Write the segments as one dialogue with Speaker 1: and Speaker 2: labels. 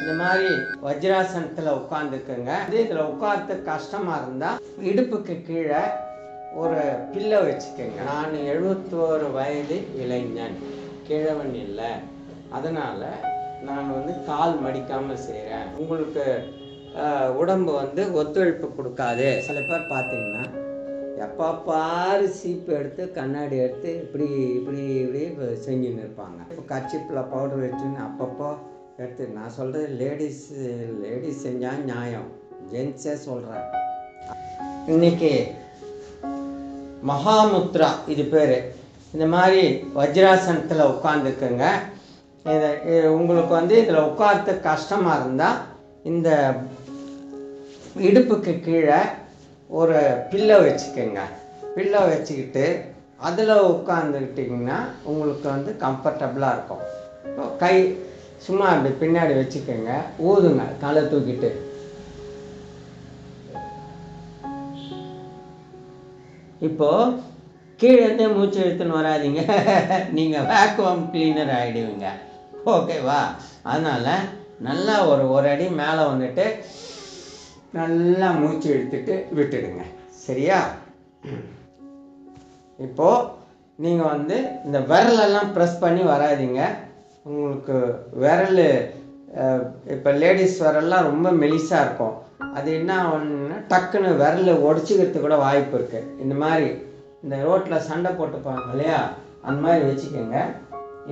Speaker 1: இந்த மாதிரி வஜ்ராசனத்தில் உட்காந்துக்குங்க இதே இதில் உட்கார்றதுக்கு கஷ்டமாக இருந்தால் இடுப்புக்கு கீழே ஒரு பில்லை வச்சுக்கோங்க. நான் எழுபத்தோரு வயது இளைஞன். கிழவன் இல்லை. அதனால் நான் வந்து கால் மடிக்காமல் செய்கிறேன் உங்களுக்கு உடம்பு வந்து ஒத்துழைப்பு கொடுக்காது. சில பேர் பார்த்தீங்கன்னா எப்போ பாரு சீப்பு எடுத்து கண்ணாடி எடுத்து இப்படி இப்படி இப்படி செஞ்சுன்னு இருப்பாங்க. இப்போ கர்ச்சிப்பில் பவுடர் வச்சுன்னு அப்பப்போ எடுத்து நான் சொல்கிறது லேடிஸ் லேடிஸ் செஞ்சால் நியாயம். ஜென்ஸே சொல்கிறேன் இன்னைக்கு மகாமுத்ரா இது பேர். இந்த மாதிரி வஜ்ராசனத்தில் உட்காந்துக்குங்க இதை இது உங்களுக்கு வந்து இதில் உட்கார்த்து கஷ்டமாக இருந்தால் இந்த இடுப்புக்கு கீழே ஒரு பில்லை வச்சுக்கோங்க. பில்லை வச்சுக்கிட்டு அதில் உட்காந்துக்கிட்டிங்கன்னா உங்களுக்கு வந்து கம்ஃபர்டபுளாக இருக்கும். கை சும்மா அப்படி பின்னாடி வச்சுக்கோங்க. ஊதுங்க தலை தூக்கிட்டு. இப்போது கீழேருந்தே மூச்சு இழுத்துன்னு வராதீங்க. நீங்கள் வேக்குவம் கிளீனர் ஆகிடுவீங்க ஓகேவா அதனால் நல்லா ஒரு ஒரு அடி மேலே வந்துட்டு நல்லா மூச்சு இழுத்துட்டு விட்டுடுங்க. சரியா? இப்போது நீங்கள் வந்து இந்த விரலெல்லாம் ப்ரெஸ் பண்ணி வராதீங்க. உங்களுக்கு விரல் இப்போ லேடிஸ் விரல்லாம் ரொம்ப மெலிசாக இருக்கும். அது என்ன ஒன்றுனா டக்குன்னு விரல் உடச்சிக்கிறதுக்கு கூட வாய்ப்பு இருக்குது இந்த மாதிரி இந்த ரோட்டில் சண்டை போட்டுப்பாங்க இல்லையா? அந்த மாதிரி வச்சுக்கோங்க.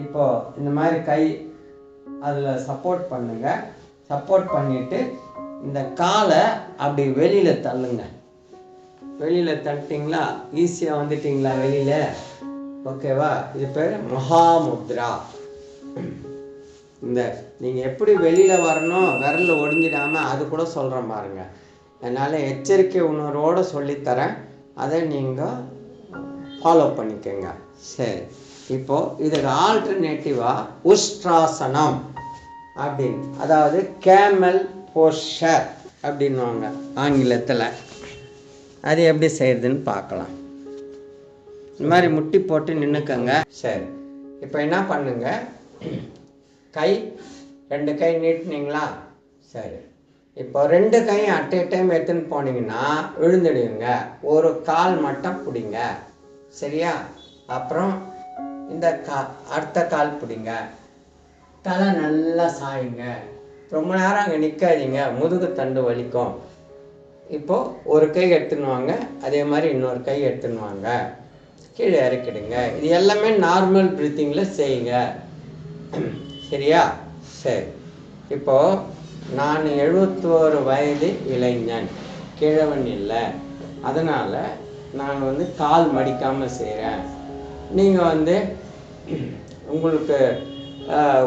Speaker 1: இப்போது இந்த மாதிரி கை அதில் சப்போர்ட் பண்ணுங்கள் சப்போர்ட் பண்ணிவிட்டு இந்த காலை அப்படி வெளியில் தள்ளுங்க. வெளியில் தட்டிங்களா ஈஸியாக வந்துட்டிங்களா வெளியில்? ஓகேவா இது பேர் மகாமுத்ரா. இந்த நீங்கள் எப்படி வெளியில் வரணும் விரலில் ஒடிஞ்சிடாமல் அது கூட சொல்கிறேன் பாருங்க. அதனால் எச்சரிக்கை உணர்வோடு சொல்லித்தரேன். அதை நீங்கள் ஃபாலோ பண்ணிக்கோங்க. சரி. இப்போது இதுக்கு ஆல்டர்னேட்டிவாக உஷ்ட்ராசனம் அப்படின்னு அதாவது கேமல் போஷர் அப்படின்வாங்க ஆங்கிலத்தில். அது எப்படி செய்யுதுன்னு பார்க்கலாம். இந்த மாதிரி முட்டி போட்டு நின்றுக்கங்க சரி. இப்போ என்ன பண்ணுங்கள் கை ரெண்டு கை நீட்டினீங்களா? சரி. இப்போ ரெண்டு கையும் அட் ஏ டைம் எடுத்துன்னு போனீங்கன்னா விழுந்துடுவீங்க. ஒரு கால் மட்டும் பிடிங்க. சரியா? அப்புறம் இந்த கா அடுத்த கால் பிடிங்க. தலை நல்லா சாயுங்க. ரொம்ப நேரம் அங்கே நிற்காதீங்க முதுகு தண்டு வலிக்கும். இப்போது ஒரு கை எடுத்துன்னு வாங்க. அதே மாதிரி இன்னொரு கை எடுத்துன்னு வாங்க. கீழே இறக்கிடுங்க. இது எல்லாமே நார்மல் ப்ரீத்திங்கில் செய்யுங்க. சரியா? சரி. இப்போ நான் எழுபத்தோரு வயது இளைஞன் கிழவன் இல்லை. அதனால் நான் வந்து கால் மடிக்காமல் செய்கிறேன் நீங்கள் வந்து உங்களுக்கு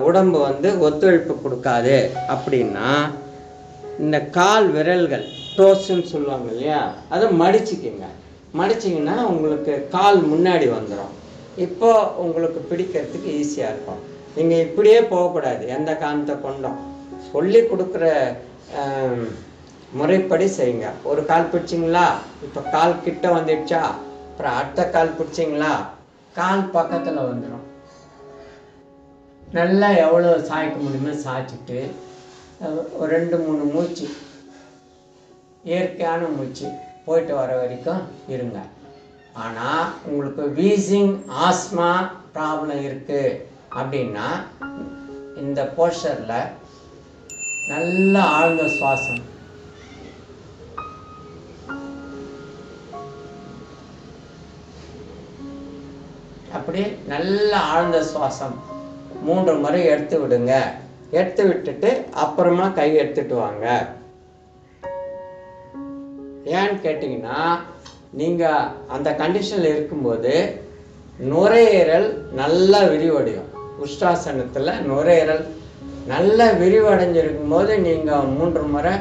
Speaker 1: உடம்பு வந்து ஒத்துழைப்பு கொடுக்காது அப்படின்னா இந்த கால் விரல்கள் டோஸ்ன்னு சொல்லுவாங்க இல்லையா? அதை மடிச்சிக்கிங்க. மடிச்சிங்கன்னா உங்களுக்கு கால் முன்னாடி வந்துடும் இப்போ உங்களுக்கு பிடிக்கிறதுக்கு ஈஸியாக இருக்கும். நீங்கள் இப்படியே போகக்கூடாது. எந்த காரணத்தை கொண்டும். சொல்லி கொடுக்குற முறைப்படி செய்யுங்க. ஒரு கால் பிடிச்சிங்களா? இப்போ கால் கிட்ட வந்துடுச்சா? அப்புறம் அடுத்த கால் பிடிச்சிங்களா? கால் பக்கத்தில் வந்துடும் நல்லா எவ்வளோ சாய்க்க முடியுமோ சாய்ச்சிட்டு ஒரு ரெண்டு மூணு மூச்சு. இயற்கையான மூச்சு. போயிட்டு வர வரைக்கும் இருங்க. ஆனால் உங்களுக்கு வீசிங் ஆஸ்மா ப்ராப்ளம் இருக்குது அப்படின்னா இந்த போஸ்டரில் நல்ல ஆழ்ந்த சுவாசம். அப்படியே நல்ல ஆழ்ந்த சுவாசம். மூன்று முறை எடுத்து விடுங்க. எடுத்து விட்டுட்டு அப்புறமா கை எடுத்துட்டு வாங்க. ஏன்னு கேட்டிங்கன்னா நீங்கள் அந்த கண்டிஷனில் இருக்கும்போது நுரையீரல் நல்லா விரிவடையும். உஷ்டாசனத்தில் நுரையீரல் நல்லா விரிவடைஞ்சிருக்கும் போது நீங்கள் மூன்று முறை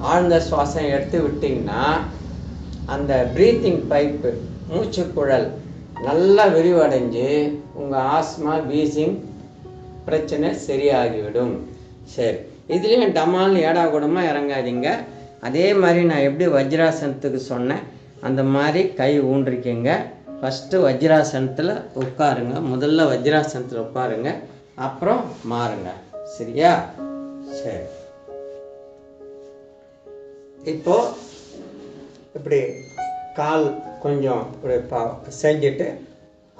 Speaker 1: ஆழ்ந்த சுவாசம் எடுத்து விட்டிங்கன்னா அந்த ப்ரீத்திங் பைப்பு மூச்சுக்குழல் நல்லா விரிவடைஞ்சு உங்கள் ஆஸ்மா வீசிங் பிரச்சனை சரியாகிவிடும். சரி. இதுலேயும் டமால் ஏடா கூடமாக இறங்காதீங்க. அதே மாதிரி நான் எப்படி வஜ்ராசனத்துக்கு சொன்னேன் அந்த மாதிரி கை ஊன்றிக்கிங்க. ஃபஸ்ட்டு வஜ்ராசனத்தில் உட்காருங்க. முதல்ல வஜ்ராசனத்தில் உட்காருங்க. அப்புறம் மாறுங்க. சரியா? சரி. இப்போ இப்படி கால் கொஞ்சம் இப்படி பா செஞ்சுட்டு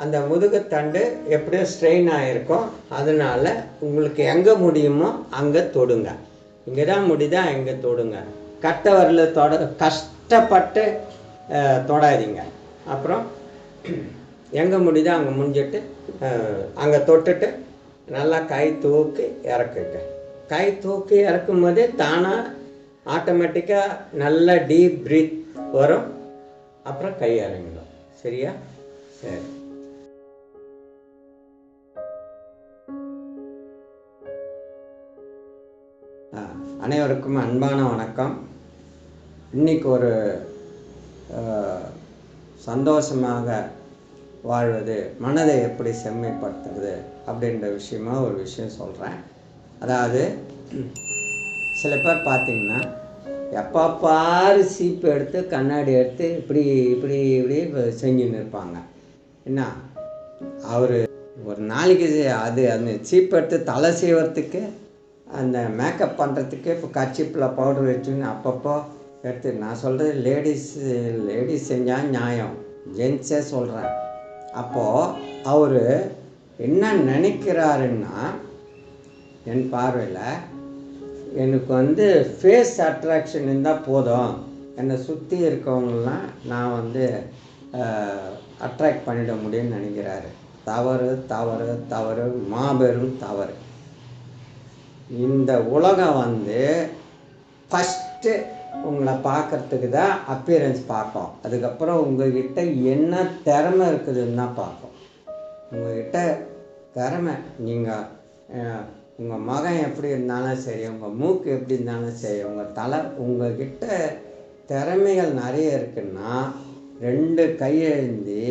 Speaker 1: அந்த முதுகுத்தண்டு எப்படியோ ஸ்ட்ரெயின் ஆகிருக்கும் அதனால் உங்களுக்கு எங்கே முடியுமோ அங்கே தொடுங்க. இங்கே தான் முடிதா எங்கே தொடுங்க. கட்டை வரல தொட கஷ்டப்பட்டு தொடாதீங்க. அப்புறம் எங்கே முடியுதோ அங்கே முடிஞ்சிட்டு அங்கே தொட்டுட்டு நல்லா கை தூக்கி இறக்குங்க. கை தூக்கி இறக்கும் போதே தானாக ஆட்டோமேட்டிக்காக நல்ல டீப் ப்ரீத் வரும். அப்புறம் கை இறங்கிடும். சரியா? சரி. அனைவருக்கும் அன்பான வணக்கம். இன்னைக்கு ஒரு சந்தோஷமாக வாழ்வது மனதை எப்படி செம்மைப்படுத்துறது அப்படின்ற விஷயமா ஒரு விஷயம் சொல்கிறேன் அதாவது சில பேர் பார்த்தீங்கன்னா எப்போ பாரு சீப்பு எடுத்து கண்ணாடி எடுத்து இப்படி இப்படி இப்படி செஞ்சுன்னு இருப்பாங்க. என்ன? அவர் ஒரு நாளைக்கு அது அந்த சீப் எடுத்து தலை செய்வதுக்கு அந்த மேக்கப் பண்ணுறதுக்கு இப்போ கர்ச்சிப்பில் பவுடர் வச்சுன்னு அப்பப்போ எடுத்து நான் சொல்கிறது லேடிஸ் லேடிஸ் செஞ்சால் நியாயம். ஜென்ஸே சொல்கிறேன் அப்போது அவர் என்ன நினைக்கிறாருன்னா என் பார்வையில் எனக்கு வந்து ஃபேஸ் அட்ராக்ஷன் இருந்தால் போதும். என்னை சுற்றி இருக்கவங்களாம் நான் வந்து அட்ராக்ட் பண்ணிட முடியும்னு நினைக்கிறாரு. தவறு தவறு தவறு மாபெரும் தவறு. இந்த உலகம் வந்து ஃபஸ்ட்டு உங்களை பார்க்கறதுக்கு தான் அப்பியரன்ஸ் பார்ப்போம் அதுக்கப்புறம் உங்கள்கிட்ட என்ன திறமை இருக்குதுன்னு தான் பார்ப்போம் உங்கள்கிட்ட திறமை நீங்கள் உங்கள் மகன் எப்படி இருந்தாலும் சரி உங்கள் மூக்கு எப்படி இருந்தாலும் சரி உங்கள் தலை உங்கள்கிட்ட திறமைகள் நிறைய இருக்குன்னா ரெண்டு கையெழுந்தி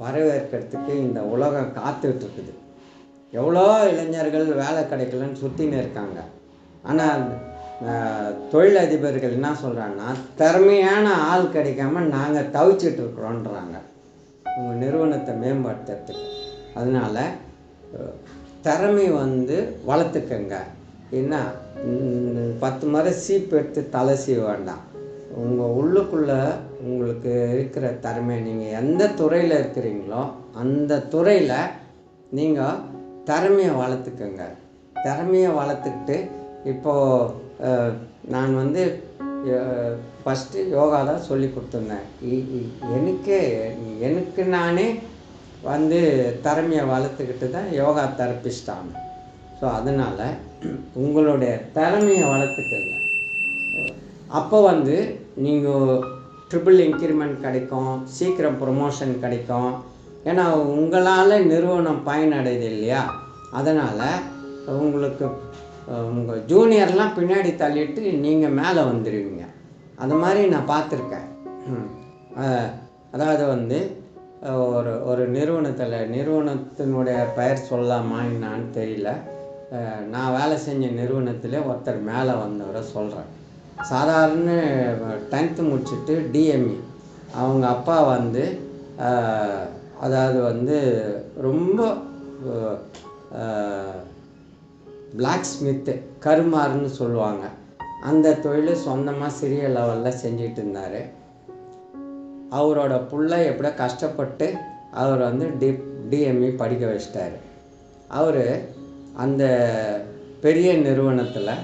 Speaker 1: வரவேற்கிறதுக்கு இந்த உலகம் காத்துட்டு எவ்வளோ இளைஞர்கள் வேலை கிடைக்கலன்னு சுற்றின்னு இருக்காங்க. ஆனால் தொழிலதிபர்கள் என்ன சொல்கிறாங்கன்னா திறமையான ஆள் கிடைக்காம நாங்கள் தவிச்சிட்டு இருக்கிறோன்றாங்க உங்கள் நிறுவனத்தை மேம்படுத்துறதுக்கு. அதனால் திறமை வந்து வளர்த்துக்கங்க. என்ன பத்து முறை சீப்பு எடுத்து தலை செய்ய வேண்டாம். உங்கள் உள்ளுக்குள்ளே உங்களுக்கு இருக்கிற திறமை நீங்கள் எந்த துறையில் இருக்கிறீங்களோ அந்த துறையில் நீங்கள் திறமையை வளர்த்துக்கங்க. திறமையை வளர்த்துக்கிட்டு இப்போது நான் வந்து ஃபஸ்ட்டு யோகா தான் சொல்லி கொடுத்துருந்தேன். எனக்கு எனக்கு நானே வந்து திறமையை வளர்த்துக்கிட்டு தான் யோகா தெரப்பிஸ்ட் ஸோ அதனால் உங்களுடைய திறமையை வளர்த்துக்கங்க. அப்போ வந்து நீங்கள் ட்ரிபிள் இன்க்ரிமெண்ட் கிடைக்கும் சீக்கிரம் ப்ரொமோஷன் கிடைக்கும். ஏன்னா உங்களால் நிறுவனம் பயனடையுது இல்லையா? அதனால் உங்களுக்கு உங்கள் ஜூனியர்லாம் பின்னாடி தள்ளிட்டு நீங்கள் மேலே வந்துடுவீங்க அந்த மாதிரி நான் பார்த்துருக்கேன். அதாவது வந்து ஒரு ஒரு நிறுவனத்தில் நிறுவனத்தினுடைய பெயர் சொல்லலாமா என்னான்னு தெரியல. நான் வேலை செஞ்ச நிறுவனத்தில் ஒருத்தர் மேலே வந்தவரை சொல்கிறேன் சாதாரண டென்த்து முடிச்சுட்டு டிஎம்இ அவங்க அப்பா வந்து அதாவது வந்து ரொம்ப பிளாக் ஸ்மித்து கருமாறுன்னு சொல்லுவாங்க. அந்த தொழிலை சொந்தமாக சிறிய லெவலில் செஞ்சிட்டு இருந்தார் அவரோட புள்ள எப்படியோ கஷ்டப்பட்டு அவர் வந்து டி டிஎம்இ படிக்க வச்சிட்டார். அவர் அந்த பெரிய நிறுவனத்தில்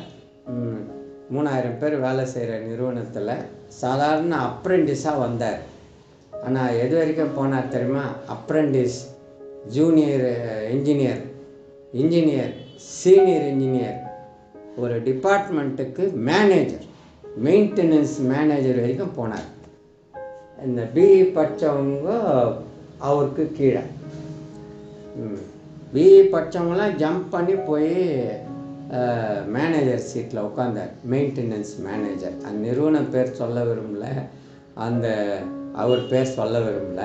Speaker 1: மூணாயிரம் பேர் வேலை செய்கிற நிறுவனத்தில் சாதாரண அப்ரெண்டிஸாக வந்தார். ஆனால் எது வரைக்கும் போனார் தெரியுமா? Apprentice junior engineer engineer senior engineer ஒரு டிபார்ட்மெண்ட்டுக்கு மேனேஜர் மெயின்டெனன்ஸ் மேனேஜர் வரைக்கும் போனார். இந்த பிஇ படித்தவங்க அவருக்கு கீழே. பிஇ படித்தவங்களாம் ஜம்ப் பண்ணி போய் மேனேஜர் சீட்டில் உட்காந்தார் மெயின்டெனன்ஸ் மேனேஜர் அந்த நிறுவனம் பேர் சொல்ல விரும்பல. அந்த அவர் பேர் சொல்ல விரும்பல.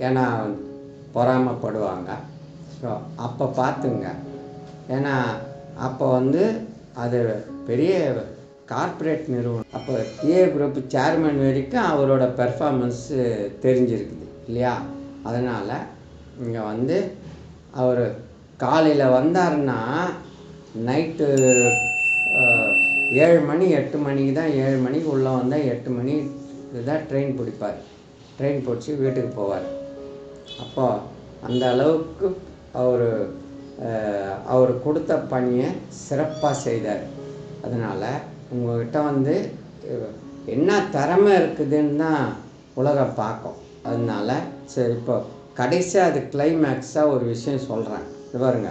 Speaker 1: ஏன்னா பொறாமப்படுவாங்க. ஸோ அப்போ பார்த்துங்க. ஏன்னா அப்போ வந்து அது பெரிய கார்ப்பரேட் நிறுவனம். அப்போ ஏ குரூப் சேர்மன் வரைக்கும் அவரோட பெர்ஃபார்மன்ஸு தெரிஞ்சிருக்குது இல்லையா? அதனால் இங்கே வந்து அவர் காலையில் வந்தாருன்னா நைட்டு ஏழு மணி எட்டு மணிக்கு தான் ஏழு மணிக்கு உள்ளே வந்தால் எட்டு மணி தான் ட்ரெயின் பிடிப்பார். ட்ரெயின் பிடிச்சி வீட்டுக்கு போவார். அப்போ அந்த அளவுக்கு அவர் அவர் கொடுத்த பணியை சிறப்பாக செய்தார். அதனால் உங்கள்கிட்ட வந்து என்ன திறமை இருக்குதுன்னு தான் உலகம் பார்க்கும். அதனால சரி இப்போ கடைசியாக அது கிளைமேக்ஸாக ஒரு விஷயம் சொல்கிறேன் இது பாருங்க.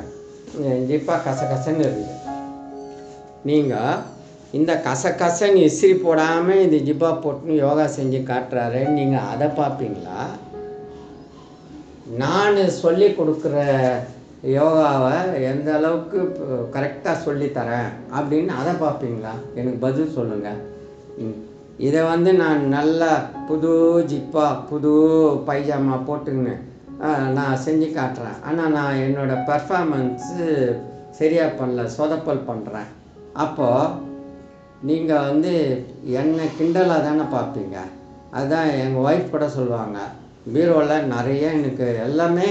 Speaker 1: இப்போ கசகசன்னு இருக்குது. நீங்கள் இந்த கசகசன்னு இசிறி போடாமல் இந்த ஜிப்பா போட்டுன்னு யோகா செஞ்சு காட்டுறாரு. நீங்கள் அதை பார்ப்பீங்களா? நான் சொல்லி கொடுக்குற யோகாவை எந்த அளவுக்கு கரெக்டாக சொல்லித்தரேன் அப்படின்னு அதை பார்ப்பீங்களா? எனக்கு பதில் சொல்லுங்கள் ம். இதை வந்து நான் நல்லா புது ஜிப்பா புது பைஜாமா போட்டுன்னு நான் செஞ்சு காட்டுறேன். ஆனால் நான் என்னோடய பர்ஃபார்மன்ஸு சரியாக பண்ணல சொதப்பல் பண்ணுறேன் அப்போது நீங்கள் வந்து என்னை கிண்டலாக தானே பார்ப்பீங்க. அதுதான் எங்கள் ஒய்ஃப் கூட சொல்லுவாங்க. பீரோவில் நிறைய எனக்கு எல்லாமே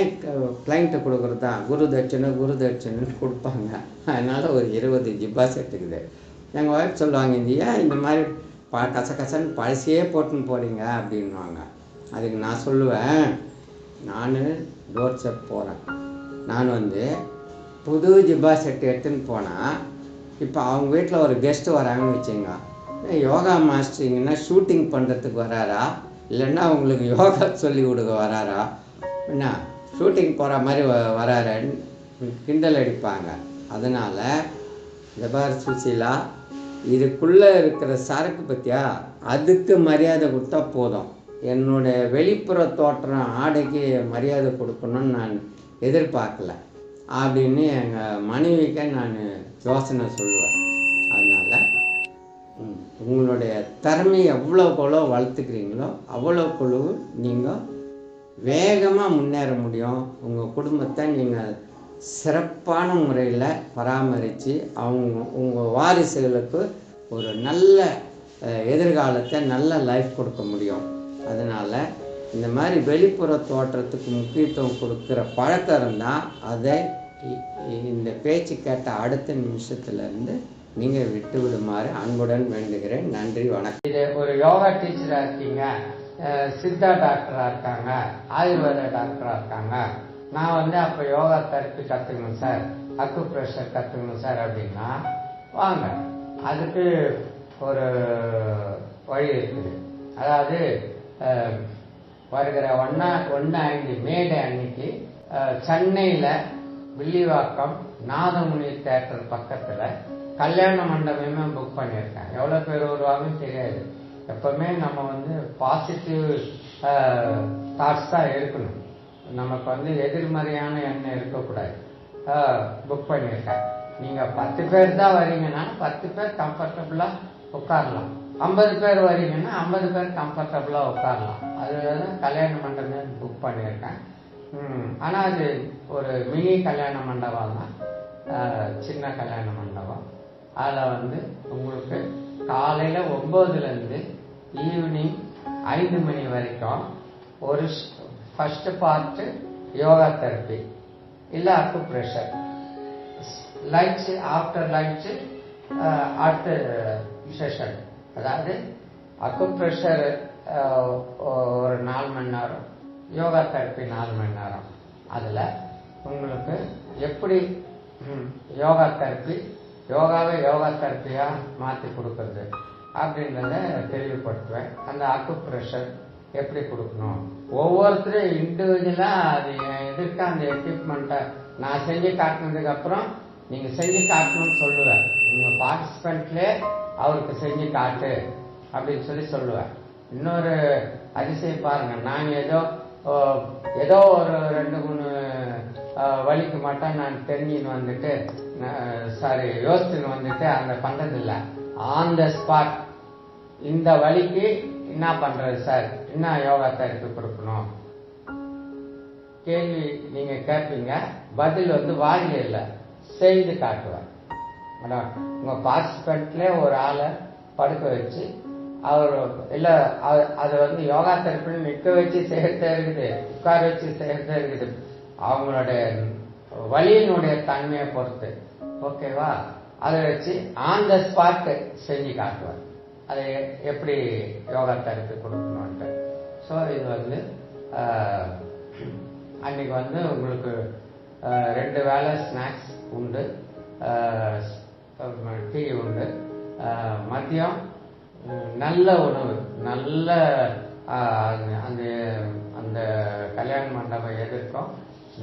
Speaker 1: கிளைண்ட்டு கொடுக்குறது தான் குரு தட்சணை குரு தட்சணைன்னு கொடுப்பாங்க. அதனால் ஒரு இருபது ஜிப்பா செட்டுக்குது எங்கள் ஒய்ஃப் சொல்லுவாங்க இந்த ஏன் இந்த மாதிரி ப கச கசன்னு பழசியே போட்டுன்னு போகிறீங்க அப்படின்வாங்க அதுக்கு நான் சொல்லுவேன் நான் டோர் செப் போகிறேன் நான் வந்து புது ஜிப்பா செட்டு எடுத்துன்னு போனால் இப்போ அவங்க வீட்டில் ஒரு கெஸ்ட்டு வராங்கன்னு வச்சுங்க யோகா மாஸ்டரிங்கன்னா ஷூட்டிங் பண்ணுறதுக்கு வராரா? இல்லைன்னா அவங்களுக்கு யோகா சொல்லி கொடுக்க வராரா? என்ன? ஷூட்டிங் போகிற மாதிரி வ வராரன்னு கிண்டல் அடிப்பாங்க. அதனால் இந்த பார் சுசீலா இதுக்குள்ளே இருக்கிற சரக்கு பற்றியா அதுக்கு மரியாதை கொடுத்தா போதும். என்னுடைய வெளிப்புற தோற்றம் ஆடைக்கு மரியாதை கொடுக்கணும்னு நான் எதிர்பார்க்கல. அப்படின்னு எங்கள் மனைவிக்க நான் யோசனை சொல்லுவேன். உங்களுடைய திறமையை எவ்வளோக்கெவ்வளோ வளர்த்துக்கிறீங்களோ அவ்வளோக்கு நீங்கள் வேகமாக முன்னேற முடியும். உங்கள் குடும்பத்தை நீங்கள் சிறப்பான முறையில் பராமரித்து அவங்க உங்கள் வாரிசுகளுக்கு ஒரு நல்ல எதிர்காலத்தை நல்ல லைஃப் கொடுக்க முடியும். அதனால் இந்த மாதிரி வெளிப்புற தோற்றத்துக்கு முக்கியத்துவம் கொடுக்குற பழக்கம் இருந்தால் அதை இந்த பேச்சு கேட்ட அடுத்த நிமிஷத்துலேருந்து நீங்கள் விட்டு விடுமாறு அன்புடன் வேண்டுகிறேன். நன்றி வணக்கம். இது ஒரு யோகா டீச்சராக இருக்கீங்க. சித்தா டாக்டராக இருக்காங்க. ஆயுர்வேத டாக்டராக இருக்காங்க. நான் வந்து அப்போ யோகா தெரப்பி கற்றுக்கணும் சார் அக்கு ப்ரெஷர் கற்றுக்கணும் சார் அப்படின்னா வாங்க. அதுக்கு ஒரு வழி இருக்குது. அதாவது வருகிற ஒன்னா ஒன்று ஐந்து மேடை அன்னைக்கு சென்னையில் வில்லிவாக்கம் நாதமுனி தேட்டர் பக்கத்தில் கல்யாண மண்டபமே புக் பண்ணியிருக்கேன் எவ்வளோ பேர் வருவாங்கன்னு தெரியாது. எப்பவுமே நம்ம வந்து பாசிட்டிவ் தாட்ஸ் தான் இருக்கணும். நமக்கு வந்து எதிர்மறையான எண்ணம் இருக்கக்கூடாது. புக் பண்ணியிருக்கேன் நீங்கள் பத்து பேர் தான் வரீங்கன்னா பத்து பேர் கம்ஃபர்டபுளாக உட்காரலாம். ஐம்பது பேர் வரீங்கன்னா ஐம்பது பேர் கம்ஃபர்டபுளாக உட்காரலாம். அதுதான் கல்யாண மண்டபமே புக் பண்ணியிருக்கேன் ஆனால் அது ஒரு மினி கல்யாண மண்டபம் தான் சின்ன கல்யாண மண்டபம். அதில் வந்து உங்களுக்கு காலையில் ஒம்போதுலேருந்து ஈவினிங் ஐந்து மணி வரைக்கும் ஒரு ஃபஸ்ட்டு பார்ட்டு யோகா தெரப்பி இல்லை acupressure lunch after lunch அடுத்த செஷன் அதாவது அக்கு ப்ரெஷர் ஒரு நாலு மணி நேரம் யோகா தெரப்பி நாலு மணி நேரம். அதில் உங்களுக்கு எப்படி ம், யோகா தெரப்பி யோகாவை யோகா தெரப்பியாக மாற்றி கொடுக்கறது அப்படின்றத தெளிவுபடுத்துவேன். அந்த அக்குப்ரெஷர் எப்படி கொடுக்கணும்? ஒவ்வொருத்தரும் இண்டிவிஜுவலாக அது எதிர்க்க அந்த எக்யூப்மெண்ட்டை நான் செஞ்சு காட்டினதுக்கு அப்புறம் செஞ்சு காட்டணும்னு சொல்லுவேன் நீங்கள் பார்ட்டிசிபெண்ட்லே அவருக்கு செஞ்சு காட்டு அப்படின்னு சொல்லி சொல்லுவேன் இன்னொரு அதிசயம் பாருங்கள் நான் ஏதோ ஏதோ ஒரு ரெண்டு மூணு வலிக்கு மட்டும் நான் தெரிஞ்சுன்னு வந்துட்டு சாரி யோசிச்சுன்னு வந்துட்டு அந்த பண்றதில்ல. ஆன் த ஸ்பாட் இந்த வழிக்கு என்ன பண்றது சார் என்ன யோகா தெரப்பி கொடுக்கணும்? கேள்வி நீங்க கேட்பீங்க பதில் வந்து வாயில இல்லை செய்து காட்டுவேன் மேடம் உங்க பார்ட்டிசிபென்ட்ல ஒரு ஆளை படுக்க வச்சு அவர் இல்ல அது வந்து யோகா தெரப்பின்னு நிக்க வச்சு செய்யறதே இருக்குது உட்கார வச்சு செய்யறதே இருக்குது. அவங்களுடைய வழியினுடைய தன்மையை பொறுத்து. ஓகேவா? அதை வச்சு ஆன் த ஸ்பாட் செஞ்சு காட்டுவேன் அதை எப்படி யோகா தெரப்பி கொடுக்கணும்ட்டு ஸோ இது வந்து அன்னைக்கு வந்து உங்களுக்கு ரெண்டு வேளை ஸ்நாக்ஸ் உண்டு. டீ உண்டு. மதியம் நல்ல உணவு. நல்ல அந்த- அந்த அந்த கல்யாண மண்டபம் எதிர்க்கும்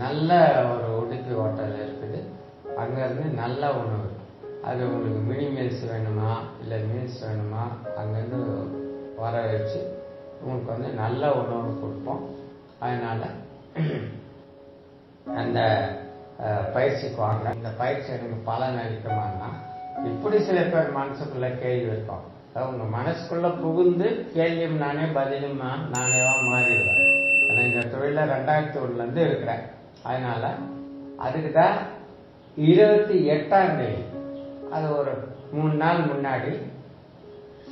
Speaker 1: நல்ல ஒரு உடுப்பி ஹோட்டல் இருக்குது. அங்கேருந்து நல்ல உணவு. அது உங்களுக்கு மினி மீல்ஸ் வேணுமா இல்லை மீல்ஸ் வேணுமா அங்கேருந்து வர வச்சு உங்களுக்கு வந்து நல்ல உணவு கொடுப்போம். அதனால் அந்த பயிற்சிக்கு வாங்க. இந்த பயிற்சி எனக்கு பலன் அளிக்குமானா இப்படி சில பேர் மனசுக்குள்ள கேள்வி இருக்கும் அவங்க மனசுக்குள்ள புகுந்து கேள்வியும் நானே பதிலும் நானேவா மாறிடுவேன். ஆனால் இந்த தொழில ரெண்டாயிரத்தி ஒன்றுலேருந்து இருக்கிறேன் அதனால அதுக்கு தான் இருபத்தி எட்டாம் தேதி. அது ஒரு மூணு நாள் முன்னாடி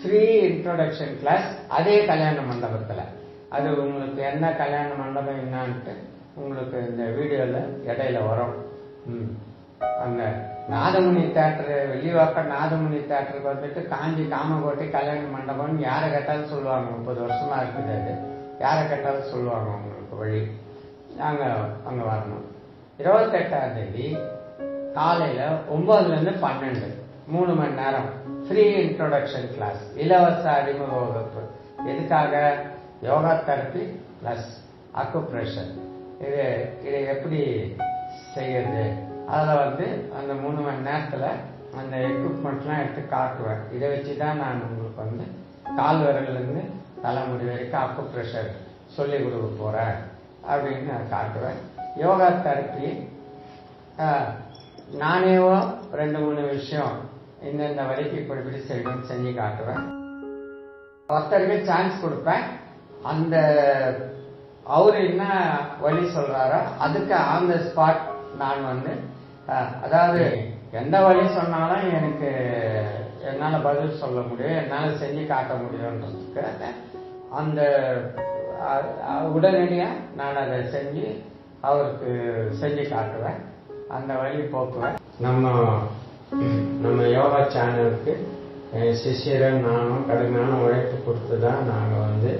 Speaker 1: ஃப்ரீ இன்ட்ரோடக்ஷன் கிளாஸ் அதே கல்யாண மண்டபத்தில். அது உங்களுக்கு என்ன கல்யாண மண்டபம் என்னான்ட்டு உங்களுக்கு இந்த வீடியோவில் இடையில வரும். ம். அந்த நாதமுனி தேட்டரு வெள்ளிவாக்கம் நாதமுனி தேட்டருக்கு வந்துட்டு காஞ்சி காமகோட்டை கல்யாண மண்டபம்னு யாரை கேட்டாலும் சொல்லுவாங்க. முப்பது வருஷமா இருக்குது அது. யாரை கேட்டாலும் சொல்லுவாங்க உங்களுக்கு வழி. நாங்கள் அங்கே வரணும். இருபத்தெட்டாம் தேதி காலையில பன்னெண்டு மூணு மணி நேரம். ஃப்ரீ இன்ட்ரோடக்ஷன் கிளாஸ் இலவச அறிமுக வகுப்பு. எதுக்காக? யோகா தெரப்பி ப்ளஸ் அக்குப்ரெஷர் இது இதை எப்படி செய்யறது? அதில் வந்து அந்த மூணு மணி நேரத்தில் அந்த எக்யூப்மெண்ட்லாம் எடுத்து காட்டுவேன். இதை வச்சு தான் நான் உங்களுக்கு வந்து கால் விரல்லேருந்து தலைமுடி வரைக்கும் அக்குப்ரெஷர் சொல்லிக் கொடுக்க போகிறேன் அப்படின்னு நான் காட்டுவேன். யோகா தெரப்பி ஆஹ், நானேவோ ரெண்டு மூணு விஷயம் இந்தந்த வழிக்கு இப்படி இப்படி செய்யணும் செஞ்சு காட்டுவேன். ஒருத்தருக்கு சான்ஸ் கொடுப்பேன். அந்த அவர் என்ன வழி சொல்றாரோ அதுக்கு ஆன் த ஸ்பாட் நான் வந்து அதாவது எந்த வழி சொன்னாலும் எனக்கு என்னால் பதில் சொல்ல முடியும் என்னால் செஞ்சு காட்ட முடியுன்றதுக்கு அந்த உடனடியாக நான் அதை செஞ்சு அவருக்கு செஞ்சு காட்டுவேன். அந்த வழி போக்குவேன். நம்ம நம்ம யோகா சேனலுக்கு என் நானும் கடுமையான உழைப்பு கொடுத்து தான் நாங்கள் வந்து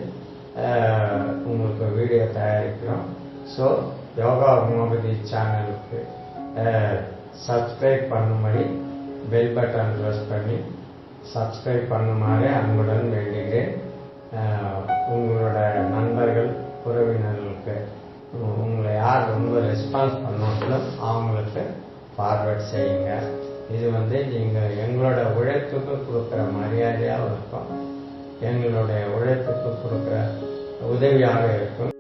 Speaker 1: உங்களுக்கு வீடியோ தயாரிக்கிறோம். ஸோ யோகா உமாபதி சேனலுக்கு சப்ஸ்கிரைப் பண்ணும்படி பெல் பட்டன் ப்ரெஸ் பண்ணி சப்ஸ்கிரைப் பண்ணுமாறு அன்புடன் வேண்டுகிறேன். உங்களோட நண்பர்கள் உறவினர்களுக்கு உங்களை யார் ரொம்ப ரெஸ்பான்ஸ் பண்ணாங்களோ அவங்களுக்கு ஃபார்வர்ட் செய்யுங்க. இது வந்து நீங்கள் எங்களோட உழைப்புக்கு கொடுக்குற மரியாதையாக இருக்கும். எங்களுடைய உழைப்புக்கு கொடுக்குற உதவியாக இருக்கும்.